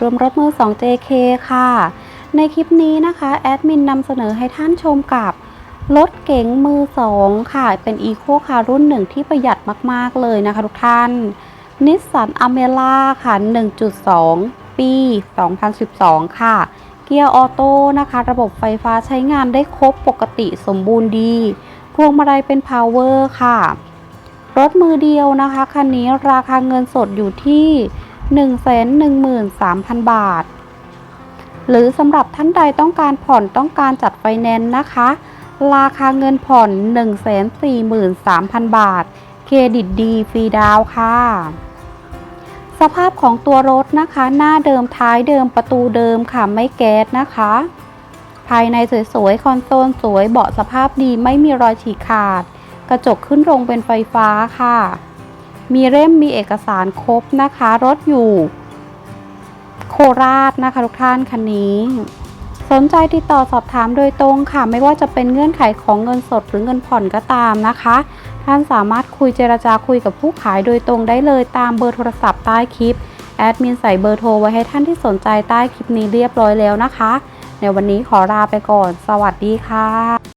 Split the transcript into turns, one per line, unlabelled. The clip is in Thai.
รวมรถมือ 2 JK ค่ะ ในคลิปนี้นะคะแอดมินนำเสนอให้ท่านชมกับรถเก๋งมือ 2 ค่ะ เป็นอีโคคารุ่นหนึ่งที่ประหยัดมาก ๆ เลยนะคะทุกท่านนิสสันอเมล่าค่ะ 1.2 ปี 2012 ค่ะ เกียร์ออโต้นะคะ ระบบไฟฟ้าใช้งานได้ครบปกติสมบูรณ์ดี พวงมาลัยเป็นพาวเวอร์ค่ะ รถมือเดียวนะคะ คันนี้ราคาเงินสดอยู่ที่ 113,000 บาท หรือสำหรับท่านใดต้องการผ่อนต้องการจัดไฟแนนซ์นะคะ ราคาเงินผ่อน 143,000 บาท เครดิตดีฟรีดาวน์ค่ะ สภาพของตัวรถนะคะ หน้าเดิมท้ายเดิมประตูเดิมค่ะไม่แก๊สนะคะ ภายในสวยๆ คอนโซลสวยเบาะสภาพดีไม่มีรอยฉีกขาด กระจกขึ้นลงเป็นไฟฟ้าค่ะ มีเล่มมีเอกสารครบนะคะ รถอยู่ โคราชนะคะ ทุกท่านคันนี้ สนใจติดต่อสอบถามโดยตรงค่ะ ไม่ว่าจะเป็นเงื่อนไขของเงินสดหรือเงินผ่อนก็ตามนะคะ ท่านสามารถคุยเจรจาคุยกับผู้ขายโดยตรงได้เลยตามเบอร์โทรศัพท์ใต้คลิปแอดมินใส่เบอร์โทรไว้ให้ท่านที่สนใจใต้คลิปนี้เรียบร้อยแล้วนะคะ ในวันนี้ขอลาไปก่อน สวัสดีค่ะ